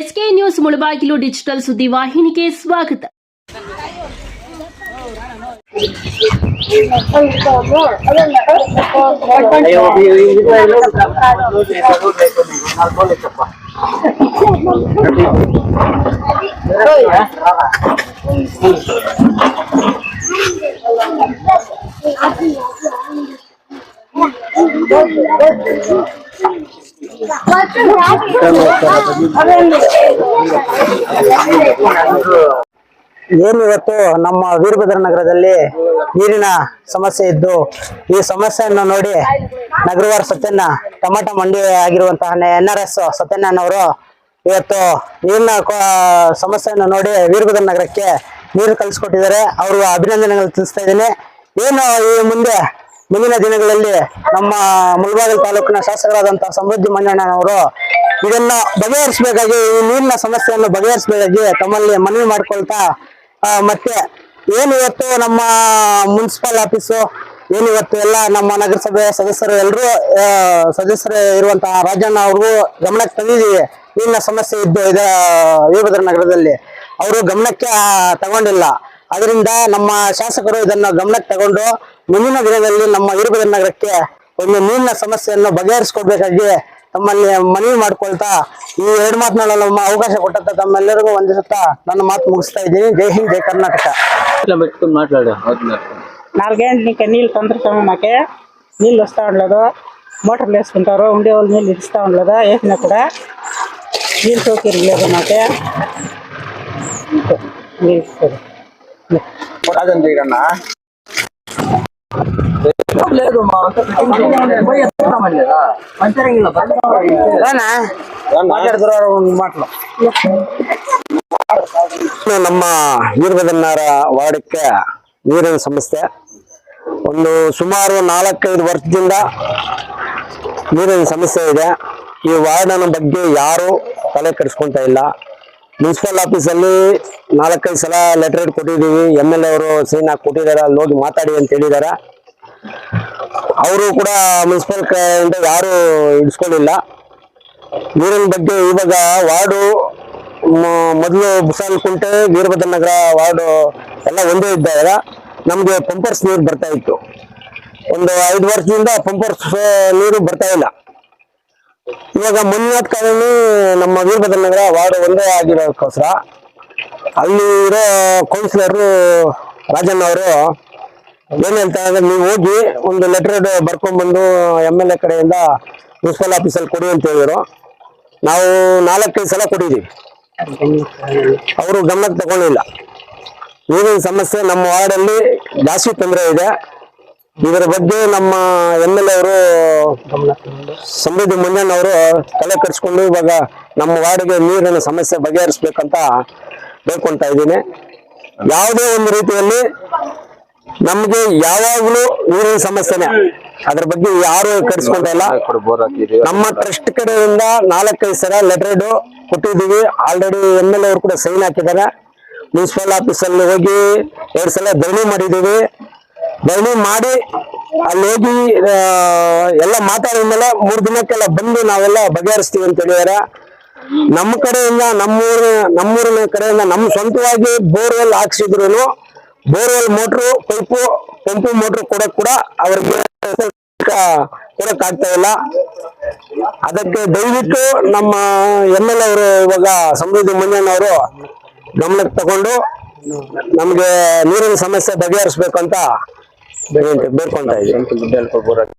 SK news Mulbagal digital ಸುದ್ದಿ ವಾಹಿನಿಗೆ ಸ್ವಾಗತ ಏನು ಇವತ್ತು ನಮ್ಮ ವೀರಭದ್ರ ನಗರದಲ್ಲಿ ನೀರಿನ ಸಮಸ್ಯೆ ಇದ್ದು, ಈ ಸಮಸ್ಯೆಯನ್ನು ನೋಡಿ ನಗರವಾರ ಸತ್ಯನ ಟಮಾಟ ಮಂಡಿ ಆಗಿರುವಂತಹ ಎನ್ ಆರ್ ಎಸ್ ಸತ್ಯನಾರಾಯಣವರು ಇವತ್ತು ನೀರಿನ ಸಮಸ್ಯೆಯನ್ನು ನೋಡಿ ವೀರಭದ್ರ ನಗರಕ್ಕೆ ನೀರು ಕಲಿಸ್ಕೊಟ್ಟಿದ್ದಾರೆ ಅವರು ಅಭಿನಂದನೆಗಳು ತಿಳಿಸ್ತಾ ಇದ್ದೀನಿ. ಏನು ಈ ಮುಂದೆ ಮುಂದಿನ ದಿನಗಳಲ್ಲಿ ನಮ್ಮ ಮುಳಬಾಗಿಲು ತಾಲೂಕಿನ ಶಾಸಕರಾದಂತಹ ಸಮೃದ್ಧಿ ಮಂಜಣ್ಣನವರು ಇದನ್ನ ಬಗೆಹರಿಸಬೇಕಾಗಿ, ಈ ನೀರಿನ ಸಮಸ್ಯೆಯನ್ನು ಬಗೆಹರಿಸಬೇಕಾಗಿ ತಮ್ಮಲ್ಲಿ ಮನವಿ ಮಾಡ್ಕೊಳ್ತಾ ಮತ್ತೆ ಏನು ಇವತ್ತು ನಮ್ಮ ಮುನ್ಸಿಪಲ್ ಆಫೀಸು, ಏನು ಇವತ್ತು ಎಲ್ಲ ನಮ್ಮ ನಗರಸಭೆ ಸದಸ್ಯರು ಎಲ್ಲರೂ ಸದಸ್ಯರು ಇರುವಂತಹ ರಾಜಣ್ಣ ಅವ್ರಿಗೂ ಗಮನಕ್ಕೆ ತಂದಿದ್ದೀವಿ. ನೀರಿನ ಸಮಸ್ಯೆ ಇದ್ದು ಇದ ವೀರಭದ್ರ ನಗರದಲ್ಲಿ ಅವರು ಗಮನಕ್ಕೆ ತಗೊಂಡಿಲ್ಲ. ಅದರಿಂದ ನಮ್ಮ ಶಾಸಕರು ಇದನ್ನ ಗಮನಕ್ಕೆ ತಗೊಂಡು ಮುಂದಿನ ದಿನದಲ್ಲಿ ನಮ್ಮ ವೀರಭದ್ರ ನಗರಕ್ಕೆ ಒಂದು ನೀರಿನ ಸಮಸ್ಯೆಯನ್ನು ಬಗೆಹರಿಸ್ಕೊಡ್ಬೇಕಾಗಿ ತಮ್ಮಲ್ಲಿ ಮನವಿ ಮಾಡ್ಕೊಳ್ತಾ ಈ ಎರಡು ಮಾತನಾಡಲು ಅವಕಾಶ ಕೊಟ್ಟಂತ ತಮ್ಮೆಲ್ಲರಿಗೂ ವಂದಿಸುತ್ತಾ ನನ್ನ ಮಾತು ಮುಗಿಸ್ತಾ ಇದ್ದೀನಿ ಜೈ ಹಿಂದ್ ಜೈ ಕರ್ನಾಟಕ ఇట్లా పెట్టుకుని మాట్లాడు అవుతున్నారు నాలుగేంటికి నీళ్ళు తొందరగా మాకే నీళ్ళు వస్తూ ఉండలేదు మోటార్లు వేసుకుంటారు ఉండే వాళ్ళు నీళ్ళు ఇస్తూ ఉండలేదు వేసినా కూడా నీళ్ళు సౌకర్యం రాజన్న ನಮ್ಮ ವೀರಭದ್ರನಾರ ವಾರ್ಡಕ್ಕೆ ನೀರಿನ ಸಮಸ್ಯೆ. ಒಂದು ಸುಮಾರು ನಾಲ್ಕೈದು ವರ್ಷದಿಂದ ನೀರಿನ ಸಮಸ್ಯೆ ಇದೆ. ಈ ವಾರ್ಡನ ಬಗ್ಗೆ ಯಾರು ತಲೆ ಕೆಡಿಸ್ಕೊಂತ ಇಲ್ಲ. ಮುನ್ಸಿಪಲ್ ಆಫೀಸಲ್ಲಿ ನಾಲ್ಕೈದು ಸಲ ಲೆಟರ್ ಕೊಟ್ಟಿದ್ದೀವಿ. ಎಂ ಎಲ್ ಎ ಅವರು ಸೈನ್ ಹಾಕಿ ಕೊಟ್ಟಿದ್ದಾರೆ. ಅಲ್ಲಿ ಹೋಗಿ ಮಾತಾಡಿ ಅಂತ ಹೇಳಿದ್ದಾರೆ. ಅವರು ಕೂಡ ಮುನ್ಸಿಪಲ್ ಕಡೆಯಿಂದ ಯಾರು ಇಡಿಸ್ಕೊಂಡಿಲ್ಲ ನೀರಿನ ಬಗ್ಗೆ ಇವಾಗ ವಾರ್ಡು ಮೊದಲು ಬುಸಾಲ್ ಕುಂಟೆ, ವೀರಭದ್ರ ನಗರ ವಾರ್ಡು ಎಲ್ಲ ಒಂದೇ ಇದ್ದಾಗ ನಮಗೆ ಪಂಪರ್ಸ್ ನೀರು ಬರ್ತಾ ಇತ್ತು. ಒಂದು ಐದು ವರ್ಷದಿಂದ ಪಂಪರ್ಸ್ ನೀರು ಬರ್ತಾ ಇಲ್ಲ. ಇವಾಗ ಮಂಜುನಾಥ್ ಕಾಲೋನಿ ನಮ್ಮ ವೀರಭದ್ರ ನಗರ ವಾರ್ಡ್ ಒಂದೇ ಆಗಿರೋದಕ್ಕೋಸ್ಕರ ಅಲ್ಲಿ ಇರೋ ಕೌನ್ಸಿಲರು ರಾಜಣ್ಣ ಅವರು, ಏನ್ ಹೇಳ್ತಾರೆ ಅಂದ್ರೆ ನೀವು ಹೋಗಿ ಒಂದು ಲೆಟರ್ ಬರ್ಕೊಂಡ್ಬಂದು ಎಂ ಎಲ್ ಎ ಕಡೆಯಿಂದ ಮುನ್ಸಿಪಲ್ ಆಫೀಸಲ್ಲಿ ಕೊಡಿ ಅಂತ ಹೇಳಿದ್ರು. ನಾವು ನಾಲ್ಕೈದು ಸಲ ಕೊಟ್ಟಿದ್ದೀವಿ. ಅವರು ಗಮನಕ್ಕೆ ತಗೊಂಡಿಲ್ಲ ನೀರಿನ ಸಮಸ್ಯೆ, ನಮ್ಮ ವಾರ್ಡಲ್ಲಿ ಜಾಸ್ತಿ ತೊಂದರೆ ಇದೆ. ಇದರ ಬಗ್ಗೆ ನಮ್ಮ ಎಂ ಎಲ್ ಎ ಅವರು ಸಮೃದ್ಧಿ ಮಂಜಣ್ಣ ಅವರು ತಲೆ ಕಟ್ಸ್ಕೊಂಡು ಇವಾಗ ನಮ್ಮ ವಾರ್ಡ್ಗೆ ನೀರಿನ ಸಮಸ್ಯೆ ಬಗೆಹರಿಸ್ಬೇಕಂತ ಬೇಡ್ಕೊಂತ ಇದ್ದೀನಿ. ಯಾವುದೇ ಒಂದು ರೀತಿಯಲ್ಲಿ ನಮ್ಗೆ ಯಾವಾಗ್ಲೂ ನೀರಿನ ಸಮಸ್ಯೆನೆ. ಅದ್ರ ಬಗ್ಗೆ ಯಾರು ಕೆಡಿಸ್ಕೊಂತ ಇಲ್ಲ. ನಮ್ಮ ಟ್ರಸ್ಟ್ ಕಡೆಯಿಂದ ನಾಲ್ಕೈದು ಸಲ ಲೆಟರ್ ಕೊಟ್ಟಿದ್ದೀವಿ. ಆಲ್ರೆಡಿ ಎಂ ಎಲ್ ಅವರು ಕೂಡ ಸೈನ್ ಹಾಕಿದ್ದಾರೆ. ಮುನ್ಸಿಪಲ್ ಆಫೀಸಲ್ಲಿ ಹೋಗಿ ಎರಡು ಸಲ ಧರಣಿ ಮಾಡಿದ್ದೀವಿ. ಧರಣಿ ಮಾಡಿ ಅಲ್ಲಿ ಹೋಗಿ ಎಲ್ಲ ಮಾತಾಡಿದ ಮೇಲೆ ಮೂರು ದಿನಕ್ಕೆಲ್ಲ ಬಂದು ನಾವೆಲ್ಲ ಬಗೆಹರಿಸ್ತೀವಿ ಅಂತ ಹೇಳಿದಾರೆ. ನಮ್ಮ ಕಡೆಯಿಂದ ನಮ್ಮೂರ ನಮ್ಮೂರಿನ ಕಡೆಯಿಂದ, ನಮ್ಮ ಸ್ವಂತವಾಗಿ borewell ಹಾಕ್ಸಿದ್ರು borewell motor, pipe, pump motor ಕೊಡಕ್ ಕೂಡ ಅವ್ರಿಗೆ ಕೊಡಕ್ ಆಗ್ತಾ ಇಲ್ಲ. ಅದಕ್ಕೆ ದಯವಿಟ್ಟು ನಮ್ಮ ಎಂ ಎಲ್ ಅವರು ಇವಾಗ ಸಮೃದ್ಧಿ ಮಂಜಣ್ಣ ಅವರು ಗಮನಕ್ಕೆ ತಗೊಂಡು ನಮ್ಗೆ ನೀರಿನ ಸಮಸ್ಯೆ ಬಗೆಹರಿಸ್ಬೇಕು ಅಂತ ಬೇಡ್ಕೊಂತ ಇದ್ದೀನಿ ದುಡ್ಡು ಬೋರ್ ಹಾಕಿ